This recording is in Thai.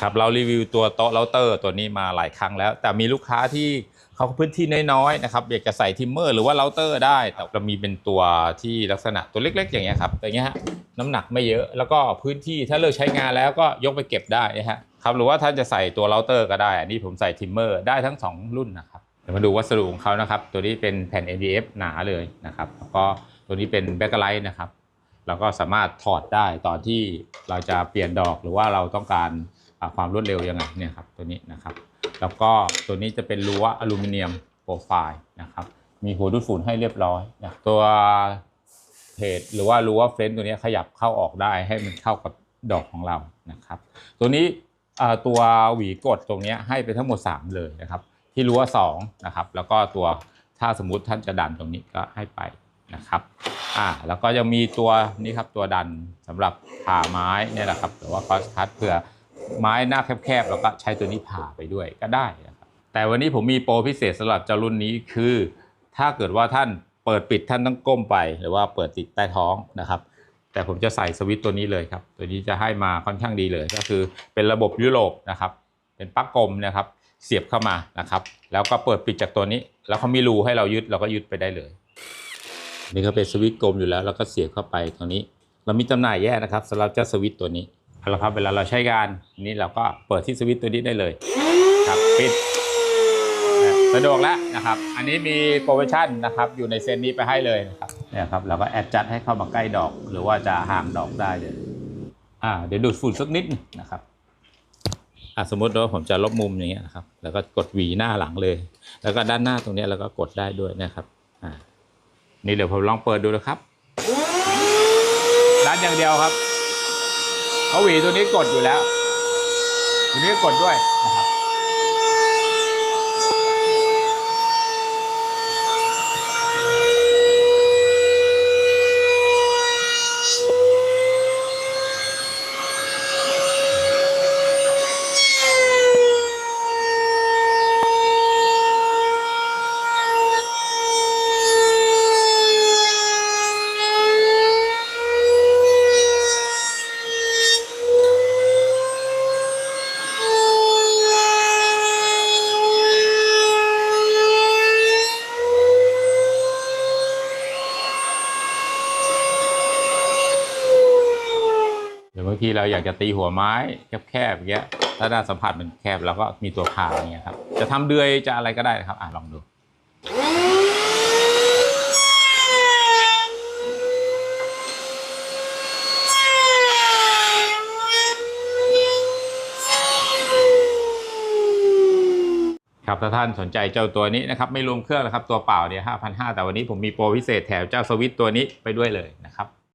ครับเรารีวิวตัวโต๊ะเราเตอร์ตัวนี้มาหลายครั้งแล้ว แต่มีลูกค้าที่เขาพื้นที่น้อยๆนะครับอยากจะใส่ทิมเมอร์หรือว่าเราเตอร์ได้ แต่เรามีเป็นตัวที่ลักษณะตัวเล็ก ๆ อย่างเงี้ยครับอย่างเงี้ยฮะน้ำหนักไม่เยอะแล้วก็พื้นที่ถ้าเลิกใช้งานแล้วก็ยกไปเก็บได้นะฮะครับหรือว่าท่านจะใส่ตัวเราเตอร์ก็ได้ อันนี้ผมใส่ทิมเมอร์ได้ทั้งสองรุ่นนะครับเดี๋ยวมาดูวัสดุของเขานะครับ ตัวนี้เป็นแผ่น MDF หนาเลยนะครับแล้วก็ตัวนี้เป็นแบ็คไลท์นะครับเราก็สามารถถอดได้ตอนที่เราจะเปลี่ยนดอกหรือว่าเราต้องการ ความรวดเร็วยังไงเนี่ยครับตัวนี้นะครับ แล้วก็ตัวนี้จะเป็นรั้วอลูมิเนียมโปรไฟล์นะครับ มีหัวดูดฝุ่นให้เรียบร้อยนะตัวเพจหรือว่ารั้วเฟรนตัวนี้ขยับเข้าออกได้ให้มันเข้ากับดอกของเรานะครับ ตัวนี้ตัวหวีกดตรงนี้ให้ไปทั้งหมด 3 เลยนะครับ ที่รั้ว2นะครับ แล้วก็ตัวถ้าสมมุติท่านจะดันตรงนี้ก็ให้ไปนะครับอ่าแล้วก็ยังมีตัวนี้ครับตัวดันสำหรับผ่าไม้เนี่ยแหละครับหรือว่าคอสคัตเผื่อ ไม้หน้าแคบๆแล้วก็ใช้ตัวนี้ผ่าไปด้วยก็ได้นะครับแต่วันนี้ผมมีโปรพิเศษสำหรับเจ้ารุ่นนี้คือ ถ้าเกิดว่าท่านเปิดปิดท่านต้องก้มไป หรือว่าเปิดติดใต้ท้องนะครับ แต่ผมจะใส่สวิตช์ตัวนี้เลยครับ ตัวนี้จะให้มาค่อนข้างดีเลยก็คือเป็นระบบยุโรปนะครับ เป็นปลั๊กกลมนะครับ เสียบเข้ามานะครับ แล้วก็เปิดปิดจากตัวนี้ แล้วเขามีรูให้เรายึดเราก็ยึดไปได้เลย นี่ก็เป็นสวิตช์กลมอยู่แล้ว แล้วก็เสียบเข้าไปตรงนี้ เรามีจำหน่ายแยกนะครับสำหรับเจ้าสวิตช์ตัวนี้ เอาละครับเวลาเราใช้งานนี่เราก็เปิดที่สวิตช์ตัวนี้ได้เลยครับปิดสะดวกแล้วนะครับ อันนี้มีโปรโมชั่นนะครับอยู่ในเซนนี้ไปให้เลยนะครับเนี่ยครับเราก็แอดจัดให้เข้ามาใกล้ดอก หรือว่าจะห่างดอกได้เลยอ่าเดี๋ยวดูดฝุ่นสักนิดนะครับอะสมมติว่าผมจะลบมุมอย่างเงี้ยนะครับ แล้วก็กดหวีหน้าหลังเลย แล้วก็ด้านหน้าตรงนี้เราก็กดได้ด้วยนะครับอ่านี่เดี๋ยวผมลองเปิดดูนะครับร้านอย่างเดียวครับ เขาหวีตัวนี้กดอยู่แล้วตัวนี้กดด้วยนะครับ เดี๋ยวบางทีเราอยากจะตีหัวไม้แคบๆอย่างเงี้ย ถ้าด้านสัมผัสมันแคบเราก็มีตัวผ่าอย่างเงี้ยครับ จะทำเดือยจะอะไรก็ได้นะครับ อะลองดูครับถ้าท่านสนใจเจ้าตัวนี้นะครับไม่รวมเครื่องนะครับตัวเปล่าเนี่ยห้าพันห้าแต่วันนี้ผมมีโปรพิเศษแถมเจ้าสวิตตัวนี้ไปด้วยเลยนะครับ